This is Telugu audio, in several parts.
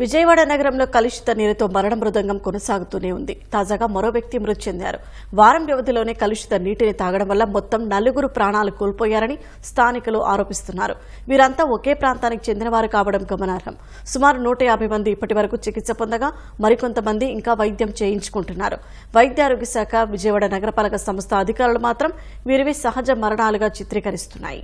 విజయవాడ నగరంలో కలుషిత నీరుతో మరణ మృదంగం కొనసాగుతూనే ఉంది. తాజాగా మరో వ్యక్తి మృతి చెందారు. వారం వ్యవధిలోనే కలుషిత నీటిని తాగడం వల్ల మొత్తం నలుగురు ప్రాణాలు కోల్పోయారని స్థానికులు ఆరోపిస్తున్నారు. వీరంతా ఒకే ప్రాంతానికి చెందినవారు కావడం గమనార్హం. సుమారు నూట యాభై మంది ఇప్పటి వరకు చికిత్స పొందగా మరికొంతమంది ఇంకా వైద్యం చేయించుకుంటున్నారు. వైద్య ఆరోగ్య శాఖ విజయవాడ నగరపాలక సంస్థ అధికారులు మాత్రం వీరివి సహజ మరణాలుగా చిత్రీకరిస్తున్నాయి.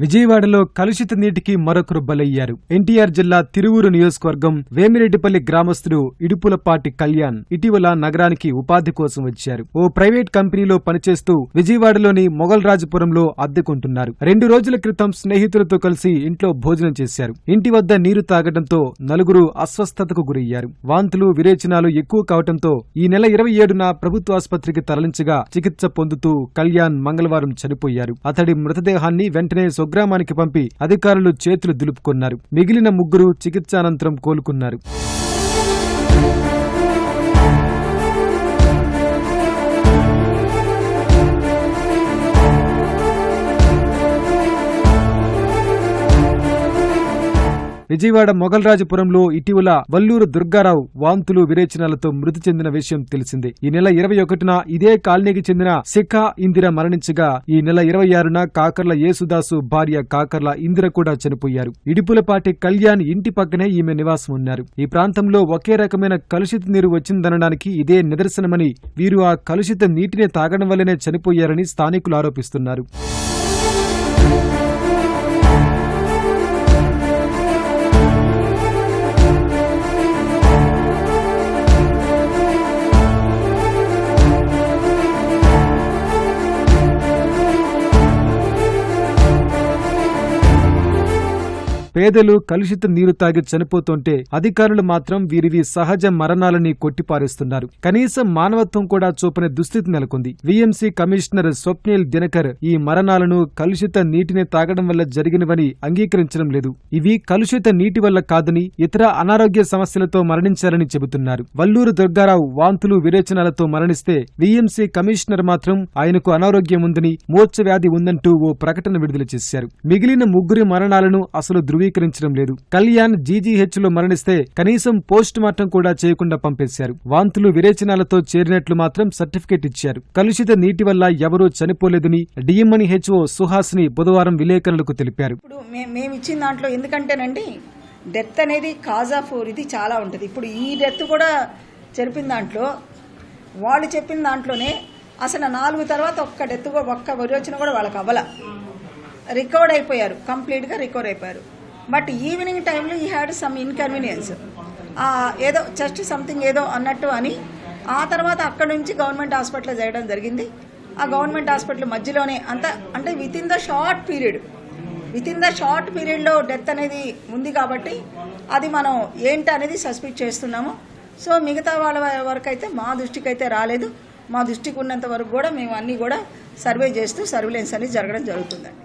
విజయవాడలో కలుషిత నీటికి మరొకరు బలయ్యారు. ఎన్టీఆర్ జిల్లా తిరువూరు నియోజకవర్గం వేమిరెడ్డిపల్లి గ్రామస్తుడు ఇడుపులపాటి కళ్యాణ్ ఇటీవల నగరానికి ఉపాధి కోసం వచ్చారు. ఓ ప్రైవేట్ కంపెనీలో పనిచేస్తూ విజయవాడలోని మొగల్రాజపురంలో అద్దెకుంటున్నారు. రెండు రోజుల క్రితం స్నేహితులతో కలిసి ఇంట్లో భోజనం చేశారు. ఇంటి వద్ద నీరు తాగడంతో నలుగురు అస్వస్థతకు గురయ్యారు. వాంతులు విరేచనాలు ఎక్కువ కావడంతో ఈ నెల ఇరవై ఏడున ప్రభుత్వ ఆసుపత్రికి తరలించగా చికిత్స పొందుతూ కళ్యాణ్ మంగళవారం చనిపోయారు. అతడి మృతదేహాన్ని వెంటనే స్వగ్రామానికి పంపి అధికారులు చేతులు దులుపుకున్నారు. మిగిలిన ముగ్గురు చికిత్స అనంతరం కోలుకున్నారు. విజయవాడ మొగల్రాజపురంలో ఇటీవల వల్లూరు దుర్గారావు వాంతులు విరేచనాలతో మృతి చెందిన విషయం తెలిసిందే. ఈ నెల ఇరవై ఒకటిన ఇదే కాలనీకి చెందిన శిఖ ఇందిర మరణించగా ఈ నెల ఇరవై ఆరున కాకర్ల యేసుదాసు భార్య కాకర్ల ఇందిర కూడా చనిపోయారు. ఇడిపులపాటి కళ్యాణ్ ఇంటి పక్కనే ఈమె నివాసం ఉన్నారు. ఈ ప్రాంతంలో ఒకే రకమైన కలుషిత నీరు వచ్చిందనడానికి ఇదే నిదర్శనమని వీరు ఆ కలుషిత నీటిని తాగడం వల్లనే చనిపోయారని స్థానికులు ఆరోపిస్తున్నారు. పేదలు కలుషిత నీరు తాగి చనిపోతుంటే అధికారులు మాత్రం వీరివి సహజ మరణాలని కొట్టిపారేస్తున్నారు. కనీసం మానవత్వం కూడా చూపని దుస్థితి నెలకొంది. విఎంసీ కమిషనర్ స్వప్నిల్ దినకర్ ఈ మరణాలను కలుషిత నీటిని తాగడం వల్ల జరిగినవని అంగీకరించడం లేదు. ఇవి కలుషిత నీటి వల్ల కాదని ఇతర అనారోగ్య సమస్యలతో మరణించారని చెబుతున్నారు. వల్లూరు దుర్గారావు వాంతులు విరేచనాలతో మరణిస్తే విఎంసీ కమిషనర్ మాత్రం ఆయనకు అనారోగ్యం ఉందని మూర్ఛ వ్యాధి ఉందంటూ ఓ ప్రకటన విడుదల చేశారు. మిగిలిన ముగ్గురి మరణాలను అసలు ధృవీకరించడం లేదు. కళ్యాణ్ జీజీహెచ్లో మరణిస్తే కనీసం పోస్ట్ మార్టం కూడా చేయకుండా పంపేశారు. వాంతులు విరేచనాలతో చేరినట్లు మాత్రం సర్టిఫికేట్ ఇచ్చారు. కలుషిత నీటి వల్ల ఎవరూ చనిపోలేదని డిఎంఎని హెచ్ఓ సుహాస్ని బుధవారం విలేకరులకు తెలిపారు. ఇప్పుడు మేము ఇచ్చిన దాంట్లో ఎందుకంటేనండి డెత్ అనేది కాజ్ ఆఫ్ ఇది చాలా ఉంటుంది. ఇప్పుడు ఈ డెత్ కూడా జరిపిన దాంట్లో వాళ్ళు చెప్పిన దాంట్లోనే అసలు నాలుగు తర్వాత ఒక్క డెత్ కూడా ఒక్క విరోచన కూడా వాళ్ళకి అవ్వల. రికవర్ అయిపోయారు. కంప్లీట్గా రికవర్ అయిపోయారు. బట్ ఈవినింగ్ టైంలో ఈ హ్యాడ్ సమ్ ఇన్కన్వీనియన్స్ ఏదో జస్ట్ సంథింగ్ ఏదో అన్నట్టు అని. ఆ తర్వాత అక్కడ నుంచి గవర్నమెంట్ హాస్పిటల్ చేయడం జరిగింది. ఆ గవర్నమెంట్ హాస్పిటల్ మధ్యలోనే అంత అంటే within the short period within the short పీరియడ్లో డెత్ అనేది ఉంది కాబట్టి అది మనం ఏంటి అనేది సస్పెక్ట్ చేస్తున్నాము. సో మిగతా వాళ్ళ వరకు అయితే మా దృష్టికి అయితే రాలేదు. మా దృష్టికి ఉన్నంత వరకు కూడా మేము అన్నీ కూడా సర్వే చేస్తూ సర్వేలెన్స్ అనేది జరగడం జరుగుతుందండి